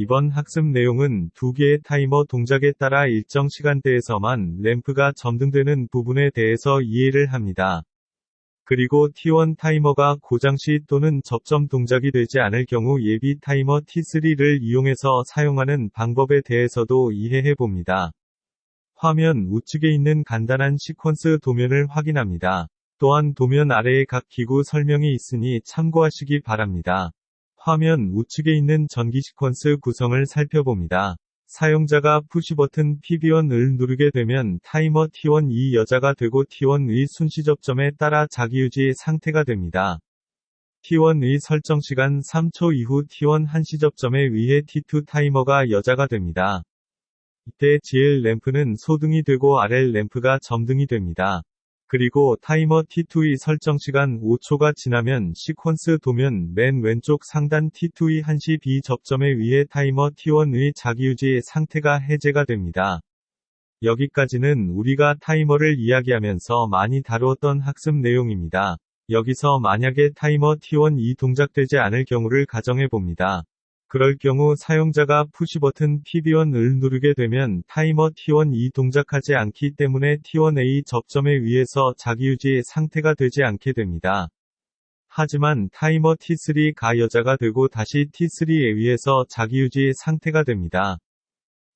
이번 학습 내용은 두 개의 타이머 동작에 따라 일정 시간대에서만 램프가 점등되는 부분에 대해서 이해를 합니다. 그리고 T1 타이머가 고장시 또는 접점 동작이 되지 않을 경우 예비 타이머 T3를 이용해서 사용하는 방법에 대해서도 이해해 봅니다. 화면 우측에 있는 간단한 시퀀스 도면을 확인합니다. 또한 도면 아래에 각 기구 설명이 있으니 참고하시기 바랍니다. 화면 우측에 있는 전기 시퀀스 구성을 살펴봅니다. 사용자가 푸시 버튼 PB1을 누르게 되면 타이머 T1 이 여자가 되고 T1의 순시 접점에 따라 자기유지 상태가 됩니다. T1의 설정 시간 3초 이후 T1 한시 접점에 의해 T2 타이머가 여자가 됩니다. 이때 GL 램프는 소등이 되고 RL 램프가 점등이 됩니다. 그리고 타이머 T2의 설정 시간 5초가 지나면 시퀀스 도면 맨 왼쪽 상단 T2의 한시 B 접점에 의해 타이머 T1의 자기유지 상태가 해제가 됩니다. 여기까지는 우리가 타이머를 이야기하면서 많이 다루었던 학습 내용입니다. 여기서 만약에 타이머 T1 이 동작되지 않을 경우를 가정해 봅니다. 그럴 경우 사용자가 푸시 버튼 PB1을 누르게 되면 타이머 T1 이 동작하지 않기 때문에 T1A 접점에 의해서 자기유지 상태가 되지 않게 됩니다. 하지만 타이머 T3가 여자가 되고 다시 T3에 의해서 자기유지 상태가 됩니다.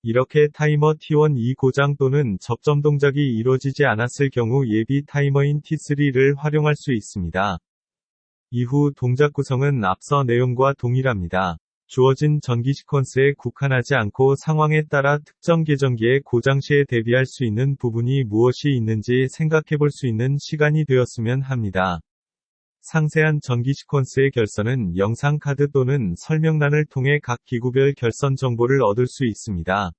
이렇게 타이머 T1 이 고장 또는 접점 동작이 이루어지지 않았을 경우 예비 타이머인 T3를 활용할 수 있습니다. 이후 동작 구성은 앞서 내용과 동일합니다. 주어진 전기 시퀀스에 국한하지 않고 상황에 따라 특정 계정기의 고장 시에 대비할 수 있는 부분이 무엇이 있는지 생각해 볼 수 있는 시간이 되었으면 합니다. 상세한 전기 시퀀스의 결선은 영상 카드 또는 설명란을 통해 각 기구별 결선 정보를 얻을 수 있습니다.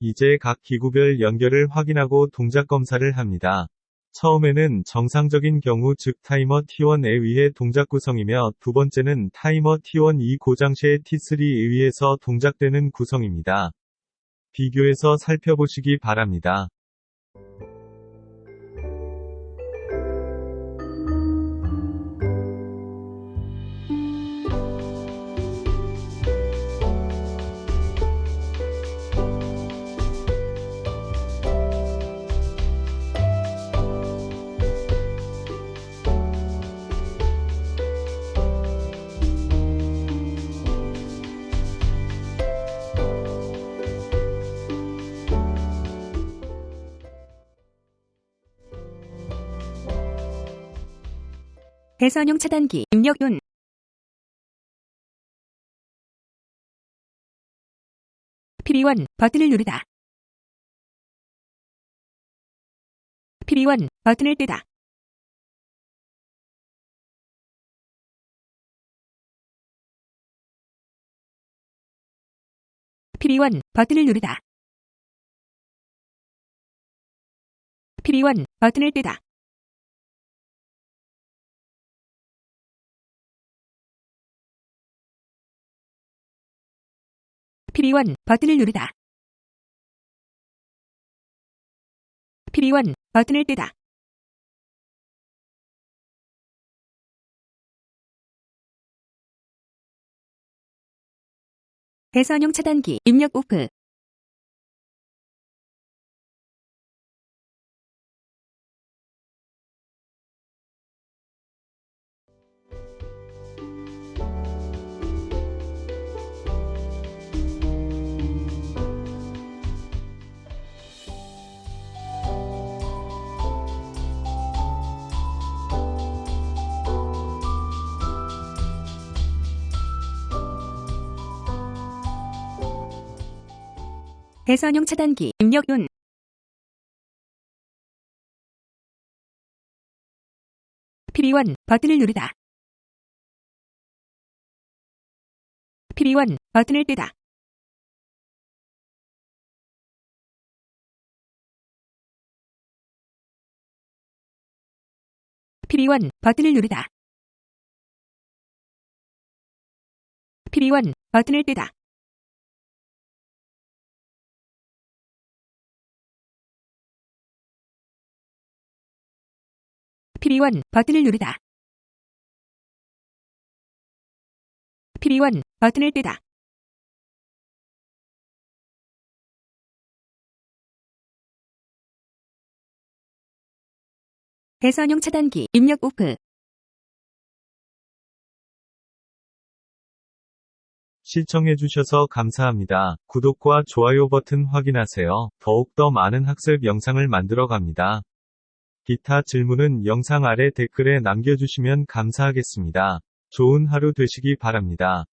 이제 각 기구별 연결을 확인하고 동작 검사를 합니다. 처음에는 정상적인 경우 즉 타이머 T1에 의해 동작 구성이며 두 번째는 타이머 T1 이 고장 시에 T3에 의해서 동작되는 구성입니다. 비교해서 살펴보시기 바랍니다. 대선용 차단기 입력윤 PB1 버튼을 누르다. PB1 버튼을 뜨다. PB1 버튼을 누르다. PB1 버튼을 뜨다. PB1 버튼을 누르다. PB1 버튼을 뜨다. 대선용 차단기 입력 오프 대선용 차단기 입력윤 PB1 버튼을 누르다. PB1 버튼을 뜨다. PB1 버튼을 누르다. PB1 버튼을 뜨다. PB1 버튼을 누르다. PB1 버튼을 빼다. 대선용 차단기 입력 오프 시청해주셔서 감사합니다. 구독과 좋아요 버튼 확인하세요. 더욱더 많은 학습 영상을 만들어 갑니다. 기타 질문은 영상 아래 댓글에 남겨주시면 감사하겠습니다. 좋은 하루 되시기 바랍니다.